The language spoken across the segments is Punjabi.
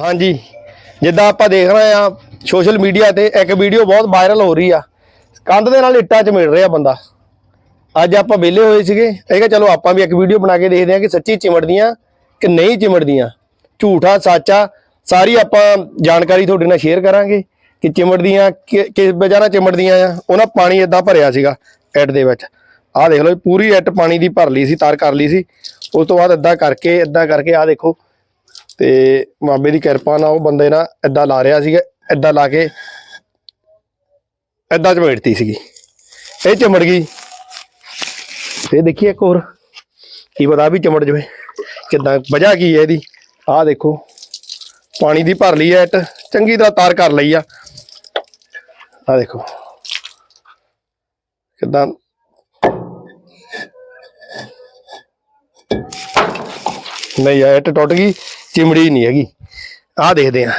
ਹਾਂਜੀ। ਜਿੱਦਾਂ ਆਪਾਂ ਦੇਖ ਰਹੇ ਆ ਸੋਸ਼ਲ ਮੀਡੀਆ ਤੇ ਇੱਕ ਵੀਡੀਓ ਬਹੁਤ ਵਾਇਰਲ ਹੋ ਰਹੀ ਆ। ਕੰਧ ਦੇ ਨਾਲ ਇੱਟਾਂ 'ਚ ਰਿਹਾ ਬੰਦਾ। ਅੱਜ ਆਪਾਂ ਵਿਹਲੇ ਹੋਏ ਸੀਗੇ। ਇਹ ਕਿਹਾ ਚਲੋ ਆਪਾਂ ਵੀ ਇੱਕ ਵੀਡੀਓ ਬਣਾ ਕੇ ਦੇਖਦੇ ਆ ਕਿ ਸੱਚੀ ਚਿਮੜਦੀਆਂ ਕਿ ਨਹੀਂ ਚਿਮੜਦੀਆਂ। ਝੂਠਾ, ਸੱਚਾ, ਸਾਰੀ ਆਪਾਂ ਜਾਣਕਾਰੀ ਤੁਹਾਡੇ ਨਾਲ ਸ਼ੇਅਰ ਕਰਾਂਗੇ ਕਿ ਚਿਮੜਦੀਆਂ ਕਿ- ਕਿਸ ਵਜ੍ਹਾ ਨਾਲ ਚਿਮੜਦੀਆਂ ਆ। ਉਹਨਾਂ ਪਾਣੀ ਇਦਾਂ ਭਰਿਆ ਸੀਗਾ ਐਟ ਦੇ ਵਿੱਚ। ਆਹ ਦੇਖ ਲਓ ਇਹ ਪੂਰੀ ਐਟ ਪਾਣੀ ਦੀ ਭਰ ਲਈ ਸੀ, ਤਾਰ ਕਰ ਲਈ ਸੀ। ਉਸ ਤੋਂ ਬਾਅਦ ਇਦਾਂ ਕਰਕੇ ਇਦਾਂ ਕਰਕੇ ਆਹ ਦੇਖੋ ਤੇ ਮਾਬੇ ਦੀ ਕਿਰਪਾ ਨਾਲ ਉਹ ਬੰਦੇ ਨਾਲ ਏਦਾਂ ਲਾ ਰਿਹਾ ਸੀਗਾ, ਏਦਾਂ ਲਾ ਕੇ ਏਦਾਂ ਚਮੇੜਤੀ ਸੀਗੀ। ਇਹ ਚਮੜ ਗਈ। ਇਹ ਦੇਖੀਏ ਇੱਕ ਹੋਰ, ਕੀ ਪਤਾ ਵੀ ਚਮੜ ਜਵੇ, ਕਿੱਦਾਂ, ਵਜ੍ਹਾ ਕੀ ਹੈ ਇਹਦੀ? ਆਹ ਦੇਖੋ, ਪਾਣੀ ਦੀ ਭਰ ਲਈ ਐ ਇੱਟ, ਚੰਗੀ ਤਰ੍ਹਾਂ ਤਾਰ ਕਰ ਲਈ ਆ। ਆਹ ਦੇਖੋ, ਕਿੱਦਾਂ ਨਹੀਂ ਐ ਇੱਟ ਟੁੱਟ ਗਈ। ਚਿਮੜੀ ਨਹੀਂ ਹੈਗੀ। ਆਹ ਦੇਖਦੇ ਆ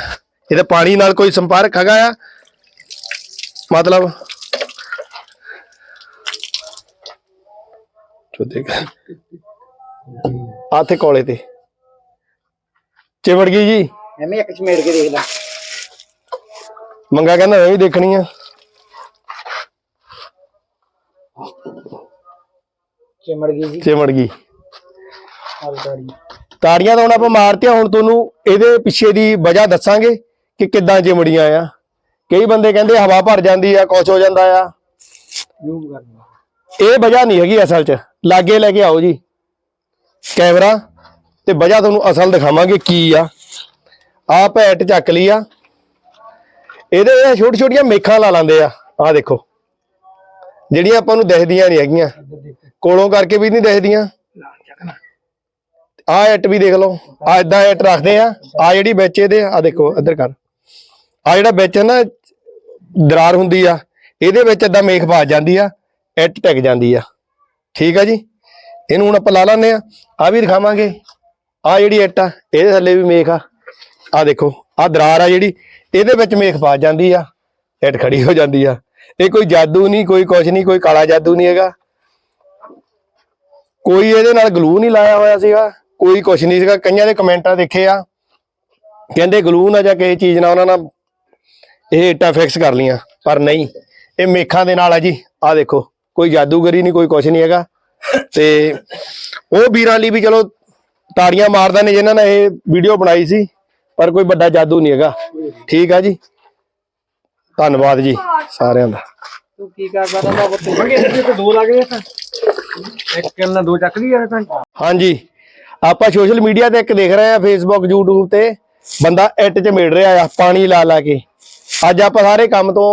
ਇਹਦੇ ਪਾਣੀ ਨਾਲ ਕੋਈ ਸੰਪਰਕ ਹੈਗਾ ਆ? ਮਤਲਬ ਜੋ ਦੇਖ। ਆਥੇ ਕੋਲੇ ਤੇ। ਚਿਮੜ ਗਈ ਜੀ? ਐਵੇਂ ਇੱਕ ਚਮੇੜ ਕੇ ਦੇਖ ਲੈ। ਮੰਗਾ ਕਹਿੰਦਾ ਮੈਂ ਵੀ ਦੇਖਣੀ ਆ। ਚਿਮੜ ਗਈ ਜੀ। ਚਿਮੜ ਗਈ। ਆਲਤਾਰੀ ਤਾੜੀਆਂ ਤਾਂ ਹੁਣ ਆਪਾਂ ਮਾਰਤੀਆਂ, ਹੁਣ ਤੁਹਾਨੂੰ ਇਹਦੇ ਪਿੱਛੇ ਦੀ ਵਜ੍ਹਾ ਦੱਸਾਂਗੇ ਕਿ ਕਿੱਦਾਂ ਚਿਮੜੀਆਂ ਆ। ਕਈ ਬੰਦੇ ਕਹਿੰਦੇ ਹਵਾ ਭਰ ਜਾਂਦੀ ਆ, ਕੁਛ ਹੋ ਜਾਂਦਾ ਆ। ਇਹ ਵਜ੍ਹਾ ਨਹੀਂ ਹੈਗੀ ਅਸਲ 'ਚ। ਲਾਗੇ ਲੈ ਕੇ ਆਓ ਜੀ। ਕੈਮਰਾ ਤੇ ਵਜ੍ਹਾ ਤੁਹਾਨੂੰ ਅਸਲ ਦਿਖਾਵਾਂਗੇ ਕੀ ਆ। ਆ ਭੈਟ ਚੱਕ ਲਈ ਆ। ਇਹਦੇ ਛੋਟੀ ਛੋਟੀਆਂ ਮੇਖਾਂ ਲਾ ਲਾਂਦੇ ਆ। ਆ ਦੇਖੋ। ਜਿਹੜੀਆਂ ਆਪਾਂ ਨੂੰ ਦਿਖਦੀਆਂ ਨਹੀਂ ਹੈਗੀਆਂ। ਕੋਲੋਂ ਕਰਕੇ ਵੀ ਨਹੀਂ ਦਿਖਦੀਆਂ। ਆ ਇੱਟ ਵੀ ਦੇਖ ਲਓ। ਆ ਇਦਾਂ ਇੱਟ ਰੱਖਦੇ ਆ। ਆ ਜਿਹੜੀ ਵਿੱਚ ਇਹਦੇ ਆ ਦੇਖੋ, ਇੱਧਰ ਕਰ। ਆ ਜਿਹੜਾ ਵਿੱਚ ਨਾ ਦਰਾਰ ਹੁੰਦੀ ਆ, ਇਹਦੇ ਵਿੱਚ ਇਦਾਂ ਮੇਖ ਫਸ ਜਾਂਦੀ ਆ, ਇੱਟ ਟਿਕ ਜਾਂਦੀ ਆ। ਠੀਕ ਆ ਜੀ? ਇਹਨੂੰ ਹੁਣ ਆਪਾਂ ਲਾ ਲਾਂਦੇ ਆ। ਆ ਵੀ ਦਿਖਾਵਾਂਗੇ। ਆ ਜਿਹੜੀ ਇੱਟ ਆ, ਇਹਦੇ ਥੱਲੇ ਵੀ ਮੇਖ ਆ। ਆ ਦੇਖੋ, ਆ ਦਰਾਰ ਆ ਜਿਹੜੀ, ਇਹਦੇ ਵਿੱਚ ਮੇਖ ਫਸ ਜਾਂਦੀ ਆ। ਇੱਟ ਖੜੀ ਹੋ ਜਾਂਦੀ ਆ। ਇਹ ਕੋਈ ਜਾਦੂ ਨਹੀਂ, ਕੋਈ ਕੁਛ ਨਹੀਂ, ਕੋਈ ਕਾਲਾ ਜਾਦੂ ਨਹੀਂ ਹੈਗਾ। ਕੋਈ ਇਹਦੇ ਨਾਲ ਗਲੂ ਨਹੀਂ ਲਾਇਆ ਹੋਇਆ ਸੀਗਾ। ਕੋਈ ਕੁਛ ਨਹੀਂ ਸੀਗਾ। ਕਈਆਂ ਦੇ ਕਮੈਂਟਾਂ ਦੇਖੇ ਆ। ਕਹਿੰਦੇ ਗਲੂ ਨਾ ਜਾਂ ਕਿਸੇ ਚੀਜ਼ ਨਾਲ ਉਹਨਾਂ ਨਾਲ ਇਹ ਇੱਟਾਂ ਫਿਕਸ ਕਰ ਲੀਆਂ ਪਰ ਨਹੀਂ। ਇਹ ਮੇਖਾਂ ਦੇ ਨਾਲ ਆ ਜੀ। ਆ ਦੇਖੋ ਕੋਈ ਜਾਦੂਗਰੀ ਨਹੀਂ ਕੋਈ ਕੁਛ ਨਹੀਂ ਹੈਗਾ। ਤੇ ਉਹ ਵੀਰਾਂ ਲਈ ਵੀ ਚਲੋ ਤਾੜੀਆਂ ਮਾਰਦਾ ਨੇ ਜਿਨ੍ਹਾਂ ਨੇ ਇਹ ਵੀਡੀਓ ਬਣਾਈ ਸੀ ਪਰ ਕੋਈ ਵੱਡਾ ਜਾਦੂ ਨਹੀਂ ਹੈਗਾ। ਠੀਕ ਆ ਜੀ। ਧੰਨਵਾਦ ਜੀ ਸਾਰਿਆਂ ਦਾ। ਤੂੰ ਕੀ ਕਰਦਾ ਤਾਂ ਪੁੱਤ ਮੰਗੇ ਤੇ ਦੋ ਲੱਗ ਗਏ ਇੱਕ ਕਿੰਨਾ ਦੋ ਚੱਕ ਲਈ ਯਾਰ ਤਾਂ। ਹਾਂਜੀ। ਆਪਾਂ ਸੋਸ਼ਲ ਮੀਡੀਆ ਤੇ ਇੱਕ ਦੇਖ ਰਹੇ ਆ ਫੇਸਬੁੱਕ YouTube ਤੇ ਬੰਦਾ ਇੱਟ 'ਚ ਮੇੜ ਰਿਹਾ ਆ, ਪਾਣੀ ਲਾ ਲਾ ਕੇ। ਅੱਜ ਆਪਾਂ ਸਾਰੇ ਕੰਮ ਤੋਂ